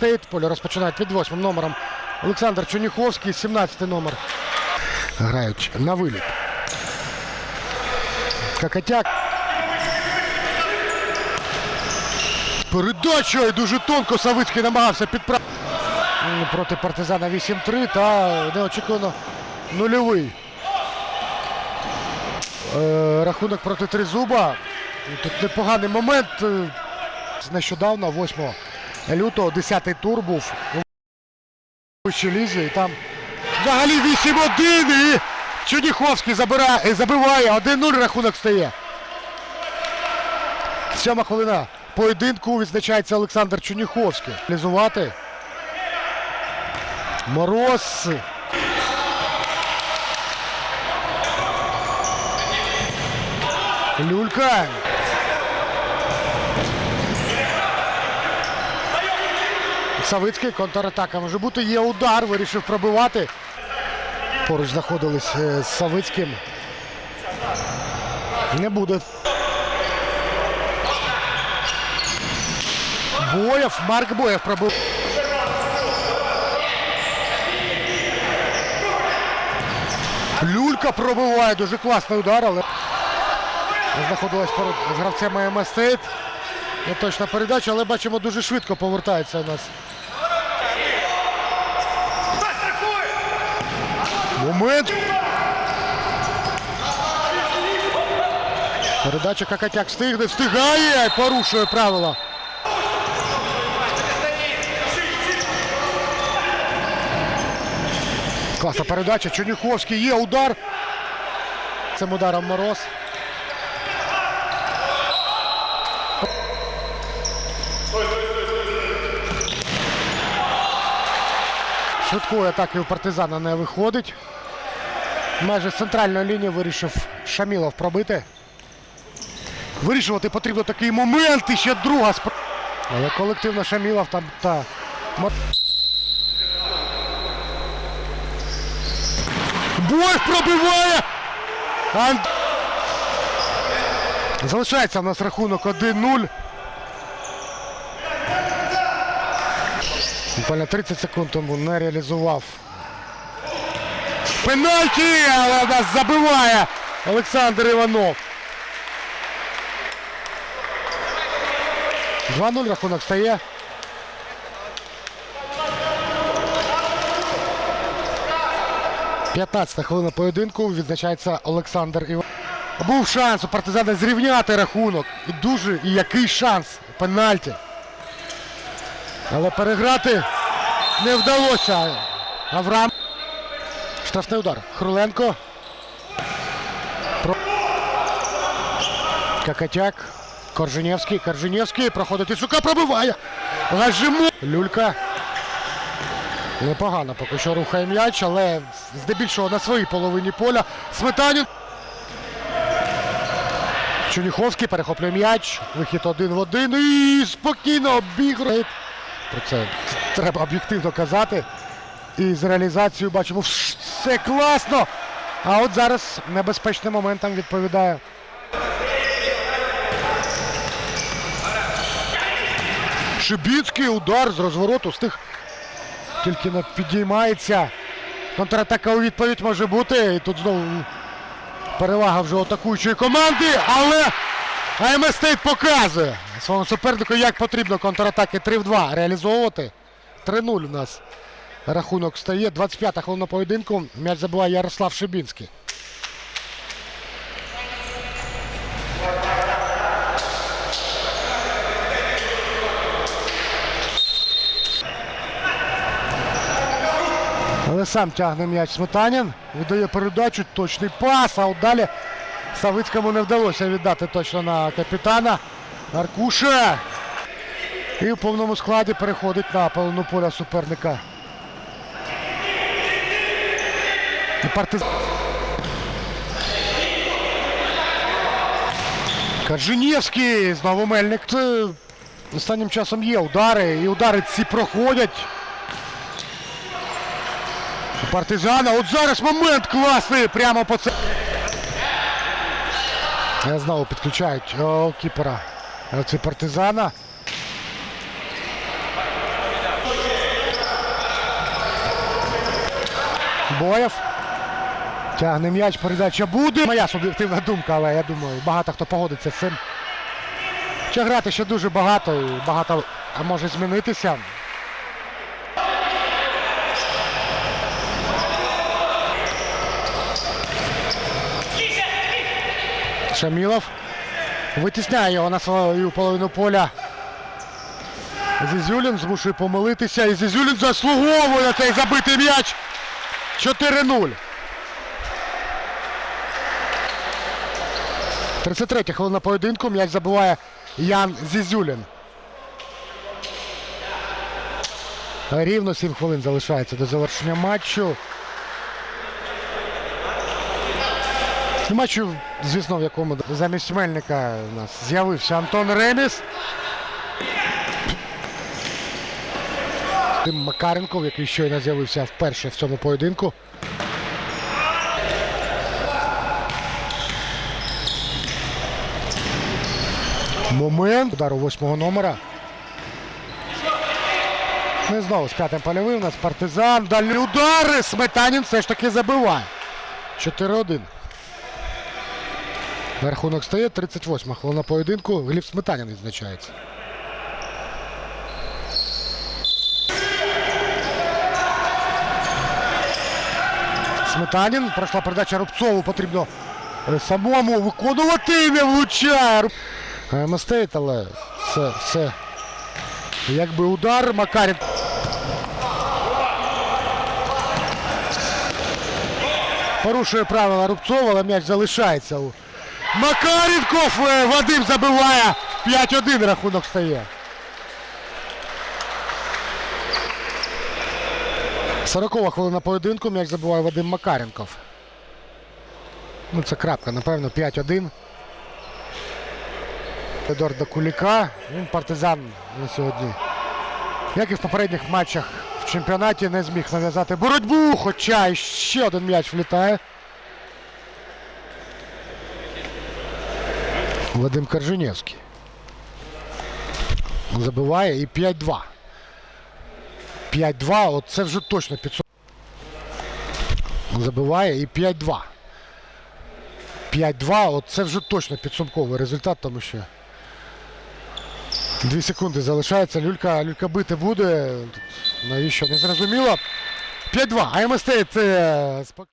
Стейт. Поле розпочинають під восьмим номером Олександр Чуніховський, 17 номер. Грають на виліт. Какатяк. Передача дуже тонко Савицький намагався підправити. Проти партизана 8-3 та неочікувано нульовий. Е, рахунок проти Тризуба. Тут непоганий момент. Е, Нещодавно, 8 лютого, 10-й тур був вищій лізі. І там взагалі 8-1 і Чудіховський забирає, е, забиває. 1-0 рахунок стає. Сьома хвилина поєдинку відзначається Олександр Чуніховський. Реалізувати. Мороз. Люлька. Савицький контратака може бути. Є удар, вирішив пробивати. Поруч знаходились е, з Савицьким. Не буде. Боєв, Марк Боєв пробив. Люлька пробиває, дуже класний удар, але знаходилась поруч з гравцем АМС Не точна передача, але бачимо, дуже швидко повертається у нас. Момент. Передача Какатяк встигне, встигає, порушує правила. Класна передача. Черніховський є удар. Цим ударом Мороз. Швидкої атаки у партизана не виходить. Майже з центральної лінії вирішив Шамілов пробити. Вирішувати потрібно такий момент. І ще друга спр... Але колективно Шамілов там та. Боєв пробиває! Ан... Залишається в нас рахунок 1-0. Буквально 30 секунд тому не реалізував. Пенальті! Але нас забиває Олександр Іванов. 2-0 рахунок стає. П'ятнадцята хвилина поєдинку відзначається Олександр Іванов. Був шанс у партизана зрівняти рахунок. І дуже і який шанс. Пенальті. Але переграти не вдалося. Авраам. Штрафний удар. Хруленко. Какатяк. Корженєвський. Корженєвський. Проходить Ісука. Пробиває. Гажимо. Люлька. Непогано поки що рухає м'яч, але здебільшого на своїй половині поля. Сметанін. Чуніховський перехоплює м'яч. Вихід один в один. І спокійно обігрує. Про це треба об'єктивно казати. І з реалізацією бачимо все класно. А от зараз небезпечним моментом відповідає. Шибіцький удар з розвороту встиг. Тільки не підіймається. Контратака у відповідь може бути. І тут знову перевага вже атакуючої команди. Але АМС Стейт показує своєму супернику, як потрібно контратаки 3 в 2 реалізовувати. 3-0 у нас рахунок стає. 25-та хвилина поєдинку. М'яч забиває Ярослав Шибінський. Але сам тягне м'яч Сметанін. Віддає передачу, точний пас, а от далі Савицькому не вдалося віддати точно на капітана. Аркуша. І в повному складі переходить на половину поля суперника. І партиз... Корженєвський, знову Мельник. Це Останнім часом є удари, і удари ці проходять. Партизана. От зараз момент класний. Прямо по це. Е, знову підключають кіпера е, ці партизана. Боєв. Тягне м'яч, передача буде. Моя суб'єктивна думка, але я думаю, багато хто погодиться з цим. Чи грати ще дуже багато і багато може змінитися. Шамілов витісняє його на свою половину поля. Зізюлін змушує помилитися. І Зізюлін заслуговує цей забитий м'яч. 4-0. 33 хвилина поєдинку. М'яч забиває Ян Зізюлін. Рівно 7 хвилин залишається до завершення матчу. І Матчу, звісно, в якому замість Мельника у нас з'явився Антон Реміс. Тим Макаренков, який щойно з'явився вперше в цьому поєдинку. Момент. Удар у восьмого номера. Не знову з п'ятим польовим. У нас партизан. Дальні удари. Сметанін все ж таки забиває. 4-1. Рахунок стає 38 хвилина поєдинку. Гліб Сметанін відзначається. Сметанін. Пройшла передача Рубцову. Потрібно е, самому виконувати не влучає. Е, Мистейт, але це все. Якби удар Макарін. Порушує правила Рубцова, але м'яч залишається у Макаренков. Е, Вадим забиває. 5-1 рахунок стає. 40 хвилина поєдинку. М'яч забиває Вадим Макаренков. Ну, це крапка, напевно, 5-1. Едуарда Куліка. Він партизан на сьогодні. Як і в попередніх матчах в чемпіонаті не зміг нав'язати боротьбу, хоча ще один м'яч влітає. Вадим Корженєвський. Забиває і 5-2. 5-2, от це вже точно 500. Забиває і 5-2. 5-2, от це вже точно підсумковий результат, тому що Дві секунди залишається. Люлька, Люлька бити буде. Навіщо? Не зрозуміло. 5-2. АМСТ це спок-